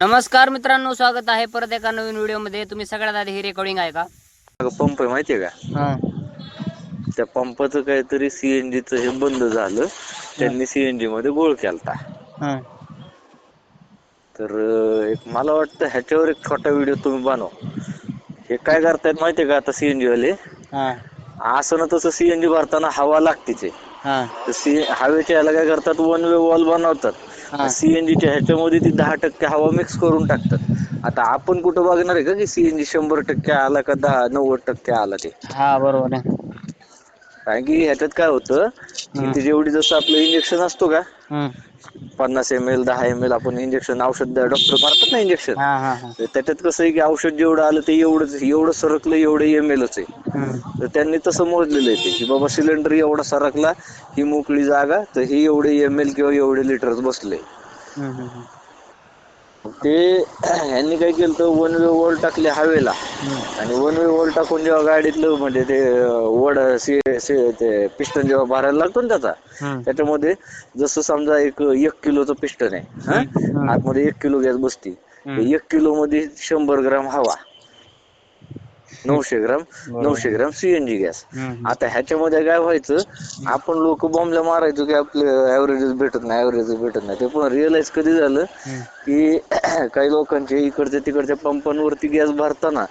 नमस्कार मित्रांनो स्वागत आहे परत एका नवीन व्हिडिओमध्ये. तुम्ही सगळ्यात आधी ही रेकॉर्डिंग आहे का पंप आहे माहितीये का? हा. त्या पंपाचं काहीतरी सीएनजीच हे बंद झालं. त्यांनी सीएनजी मध्ये गोळ केलता. तर एक मला वाटतं ह्याच्यावर एक छोटा व्हिडिओ तुम्ही बनवा. हे काय करतायत माहितीये का आता सीएनजी वाले? असं ना तसं सीएनजी भरताना हवा लागतीच आहे. हा. तर सी हवेच्या ह्याला काय करतात? वन वे वॉल बनवतात. सीएनजीच्या ह्याच्यामध्ये ती दहा टक्के हवा मिक्स करून टाकतात. आता आपण कुठं बघणार आहे का की सीएनजी शंभर टक्के आला का दहा नव्वद टक्के आला ते? हा बरोबर आहे. कारण की ह्याच्यात काय होतं की ते जेवढी जसं आपलं इंजेक्शन असतो का हम्म. पन्नास एम एल दहा एम एल आपण इंजेक्शन औषध डॉक्टर मारतात ना इंजेक्शन हा हा हा. त्याच्यात कसं आहे की औषध जेवढं आलं ते एवढंच एवढं सरकलं एवढं एम एलच आहे. हम्म. तर त्यांनी तसं मोजलेलं आहे ते की बाबा सिलेंडर एवढा सरकला ही मोकळी जागा तर ही एवढे एम एल किंवा एवढे लिटर बसले. हम्म, हम्म, हम्म. ते ह्यांनी काय केलं तर वन वे वॉल टाकले हवेला. आणि वन वे वॉल टाकून जेव्हा गाडीतलं म्हणजे ते वड सी सी- ते पिस्टन जेव्हा भरायला लागतो ना त्याचा. त्याच्यामध्ये जसं समजा एक एक किलोचं पिस्टन आहे हा? आतमध्ये एक किलो गॅस बसती. एक किलो मध्ये शंभर ग्राम हवा नऊशे ग्राम. नऊशे ग्राम सीएनजी गॅस. आता ह्याच्यामध्ये काय व्हायचं आपण लोक बॉम्बला मारायचो की आपले ऍव्हरेजेस भेटत नाही ऍव्हरेजेस भेटत नाही ते पण रिअलाइज कधी झालं. की काही लोकांचे इकडच्या तिकडच्या पंपांवरती गॅस भरताना.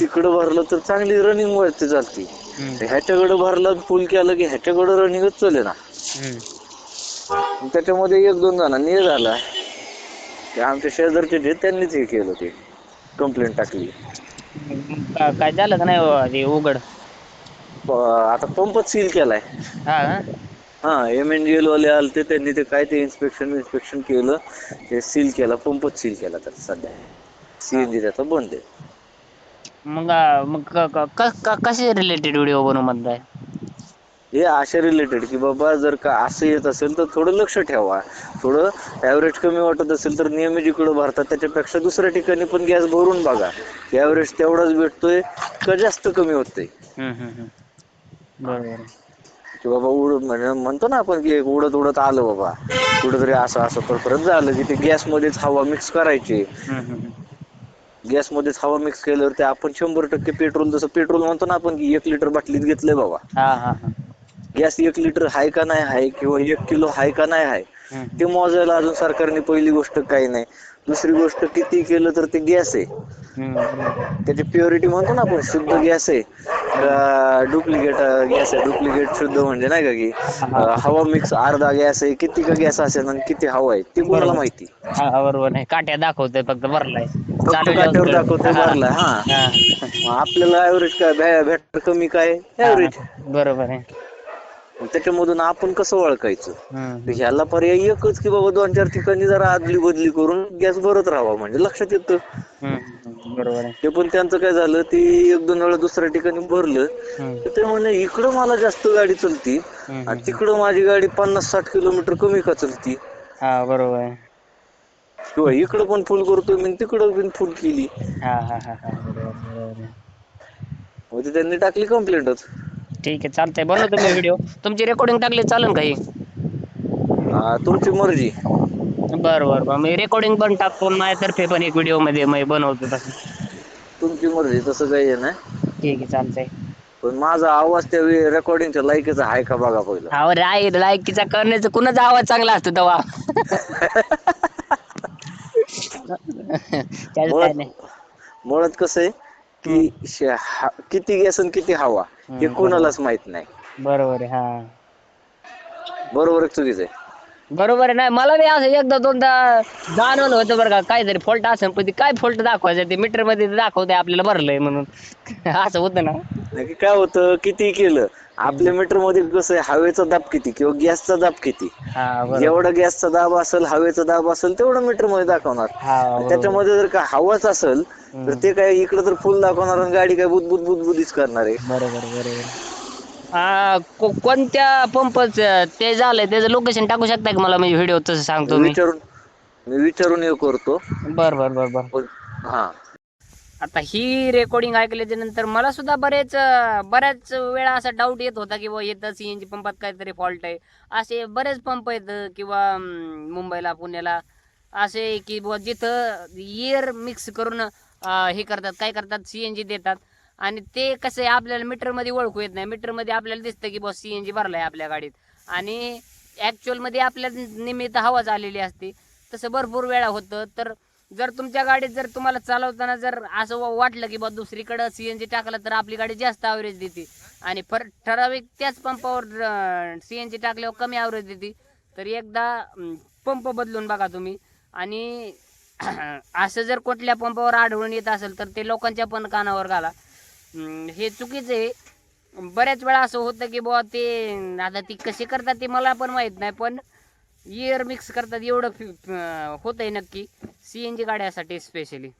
तिकडं भरलं तर चांगली रनिंग वरती चालती. ह्याच्याकडे भरला फुल केलं की ह्याच्याकडे रनिंगच चले ना. त्याच्यामध्ये एक दोन जणांनी हे झाला आमच्या शेजारचे जे त्यांनीच हे केलं ते कंप्लेंट टाकली काय झालं का नाही ते उघड? प- आता पंपच सील केलाय. हा का? हा एम एन वाले आलते त्यांनी ते काय ते इन्स्पेक्शन इन्स्पेक्शन केलं ते सील केला पंपच सील केला त्याचा सध्या. सीएनजी त्याचा बंद आहे. मग मग क- क- क- क- कसे रिलेटेड व्हिडिओ बनवू म्हणताय? हे अशा रिलेटेड की बाबा जर का असं येत असेल तर थोडं लक्ष ठेवा. थोडं ॲव्हरेज कमी वाटत असेल तर नेहमी जिकडं भरतात त्याच्यापेक्षा दुसऱ्या ठिकाणी पण गॅस भरून बघा. ॲव्हरेज तेवढाच भेटतोय का जास्त कमी होतंय. बरोबर. की बाबा उड म्हणजे म्हणतो ना आपण की एक उडत उडत आलं बाबा. कुठेतरी असं असं तर परत झालं की ते गॅसमध्येच हवा मिक्स करायची. गॅसमध्येच हवा मिक्स केल्यावर ते आपण शंभर टक्के पेट्रोल जसं पेट्रोल म्हणतो ना आपण की एक लिटर बाटलीत घेतलंय बाबा. हा हा हा. गॅस एक लिटर आहे का नाही आहे किंवा एक किलो आहे का नाही आहे हम्म. ते मोजायला अजून सरकारने पहिली गोष्ट काही नाही. दुसरी गोष्ट किती केलं तर ते गॅस आहे. त्याची प्युरिटी म्हणतो ना आपण शुद्ध गॅस आहे. डुप्लिकेट गॅस आहे. डुप्लिकेट शुद्ध म्हणजे नाही का की हवा मिक्स अर्धा गॅस आहे किती का गॅस असेल आणि किती हवा आहे ते कोणाला बरोबर. माहिती? बरोबर आहे. काट्या दाखवतोय फक्त भरलाय. फक्त काट्यावर दाखवतोय. भरलाय हा. आपल्याला ऍव्हरेज काय भे- भेटतं कमी काय? ऍव्हरेज बरोबर आहे. त्याच्यामधून आपण कसं ओळखायचं? तर ह्याला पर्याय एकच की बाबा दोन चार ठिकाणी जरा आदली बदली करून गॅस भरत राहावा म्हणजे लक्षात येतं. बरोबर ते पण त्यांचं काय झालं ती एक दोन वेळा दुसऱ्या ठिकाणी भरलं. तर ते म्हणे इकडं मला जास्त गाडी चलती आणि तिकडं माझी गाडी पन्नास साठ किलोमीटर कमी का चलती? हा बरोबर किंवा इकडं पण फुल करतोय मी तिकडं पण फुल केली. हा हा हा हा. मग ते त्यांनी टाकली कंप्लेंटच ठीक आहे चालतंय. बनवतो मी व्हिडिओ तुमची रेकॉर्डिंग टाकली चालेल काही तुमची मर्जी. बरं बरं बरं. मी रेकॉर्डिंग पण टाकतो माझ्यातर्फे पण एक व्हिडिओमध्ये मी बनवतो तसं. तुमची मर्जी तसं काही आहे ना ठीक आहे चालतंय. पण माझा आवाज त्या रेकॉर्डिंगच्या लायकीचा आहे का बघा पहिलं. अहो राय लायकीचा करण्याचा कुणाचा आवाज चांगला असतो तेव्हा? त्याचं काय नाही. मुळात कसं आहे? की श- हा- किती गॅस आणि किती हवा हे कोणालाच माहीत नाही. बरोबर आहे हा. बरोबर आहे चुकीचं आहे? बरोबर आहे नाही मला बी असं एकदा दोनदा जाणवलं होतं बरं का. काहीतरी फॉल्ट असेल पण ते काय फॉल्ट दाखवायचं? ते मीटरमध्ये दाखवते आपल्याला भरलंय म्हणून. असं होतं ना. काय होतं किती केलं? आपल्या मीटरमध्ये कसं आहे हवेचा दाब किती? किंवा गॅसचा दाब किती? हा बरोबर. जेवढा गॅसचा दाब असेल हवेचा दाब असेल तेवढं मीटरमध्ये दाखवणार. हा बरोबर. त्याच्यामध्ये जर का हवाच असेल तर. ते काय इकडे तर फुल दाखवणार आणि गाडी काय बुदबुद बुदबुदीच करणार आहे. बरोबर बरोबर. हा को- कोणत्या पंप ते झालंय त्याचं लोकेशन टाकू शकता का मला? म्हणजे व्हिडिओ तसं सांगतो मी. विचारून मी विचारून हे करतो. बर बर बर बर. पण हा. आता ही रेकॉर्डिंग ऐकल्याच्या नंतर मला सुद्धा बरेच अं, बऱ्याच वेळा असा डाऊट येत होता की बुवा येतं सीएनजी पंपात काहीतरी फॉल्ट आहे. असे बरेच पंप आहेत किंवा अं, मुंबईला पुण्याला. असे की बुवा जिथं इयर मिक्स करून अं, हे करतात काय करतात? सी एन जी देतात. आणि ते कसं आहे आपल्याला मीटरमध्ये ओळखू येत नाही. मीटरमध्ये आपल्याला दिसतं की बॉ सी एन जी भरलाय आपल्या गाडीत. आणि ॲक्च्युअलमध्ये आपल्या निमित्त हवाच आलेली असते. तसं भरपूर वेळा होतं. तर जर तुमच्या गाडीत जर तुम्हाला चालवताना जर असं वा- वाटलं की बा दुसरीकडं सी एन जी टाकलं तर आपली गाडी जास्त ॲव्हरेज देते. आणि फर ठराविक त्याच पंपावर सी एन जी टाकल्यावर कमी ॲव्हरेज देते. तर एकदा पंप बदलून बघा तुम्ही. आणि असं जर कुठल्या पंपावर आढळून येत असेल तर ते लोकांच्या पण कानावर घाला. हे चुकीचं आहे. बऱ्याच वेळा असं होतं की बुवा ते आता ती कशी करतात ते मला पण माहीत नाही पण इयर मिक्स करतात एवढं होत आहे नक्की. सी एन जी गाड्यासाठी स्पेशली